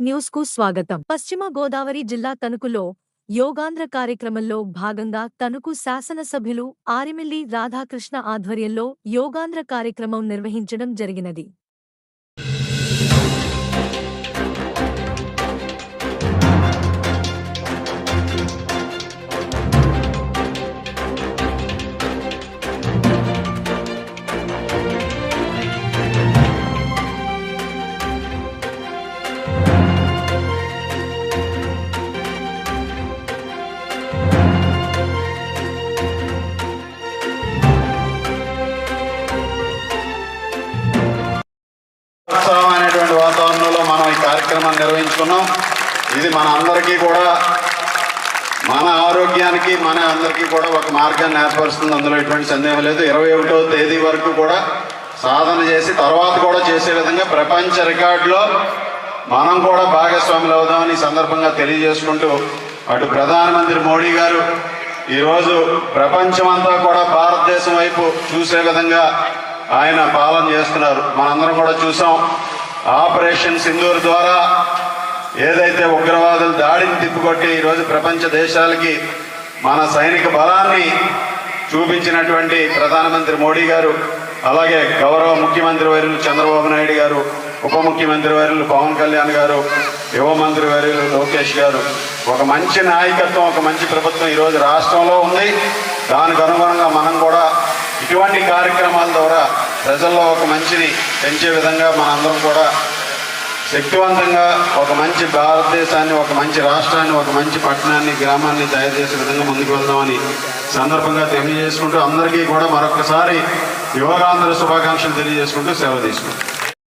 న్యూస్కు స్వాగతం. పశ్చిమ గోదావరి జిల్లా తణుకులో యోగాంధ్ర కార్యక్రమంలో భాగంగా తణుకు శాసనసభ్యులు ఆరిమిల్లి రాధాకృష్ణ ఆధ్వర్యంలో యోగాంధ్ర కార్యక్రమం నిర్వహించడం జరిగినది. ఈ కార్యక్రమాన్ని నిర్వహించుకున్నాం. ఇది మన అందరికీ కూడా మన ఆరోగ్యానికి మన అందరికీ కూడా ఒక మార్గాన్ని ఏర్పరుస్తుంది. అందులో ఎటువంటి సందేహం లేదు. ఇరవై ఒకటో తేదీ వరకు కూడా సాధన చేసి తర్వాత కూడా చేసే విధంగా ప్రపంచ రికార్డులో మనం కూడా భాగస్వాములు అవుదామని ఈ సందర్భంగా తెలియజేసుకుంటూ అటు ప్రధానమంత్రి మోడీ గారు ఈరోజు ప్రపంచమంతా కూడా భారతదేశం వైపు చూసే విధంగా ఆయన పాలన చేస్తున్నారు. మనందరం కూడా చూసాం. ఆపరేషన్ సింధూర్ ద్వారా ఏదైతే ఉగ్రవాదులు దాడిని తిప్పుకొట్టి ఈరోజు ప్రపంచ దేశాలకి మన సైనిక బలాన్ని చూపించినటువంటి ప్రధానమంత్రి మోడీ గారు అలాగే గౌరవ ముఖ్యమంత్రి వర్యులు చంద్రబాబు నాయుడు గారు ఉప ముఖ్యమంత్రి వర్యులు పవన్ కళ్యాణ్ గారు యువ మంత్రి వర్యులు లోకేష్ గారు ఒక మంచి నాయకత్వం ఒక మంచి ప్రభుత్వం ఈరోజు రాష్ట్రంలో ఉంది. దానికి అనుగుణంగా మనం కార్యక్రమాల ద్వారా ప్రజల్లో ఒక మంచిని పెంచే విధంగా మనందరం కూడా శక్తివంతంగా ఒక మంచి భారతదేశాన్ని ఒక మంచి రాష్ట్రాన్ని ఒక మంచి పట్టణాన్ని గ్రామాన్ని తయారు చేసే విధంగా ముందుకు వెళ్దామని సందర్భంగా తెలియజేసుకుంటూ అందరికీ కూడా మరొకసారి యువగాంధ్ర శుభాకాంక్షలు తెలియజేసుకుంటూ సేవ తీసుకుంటాం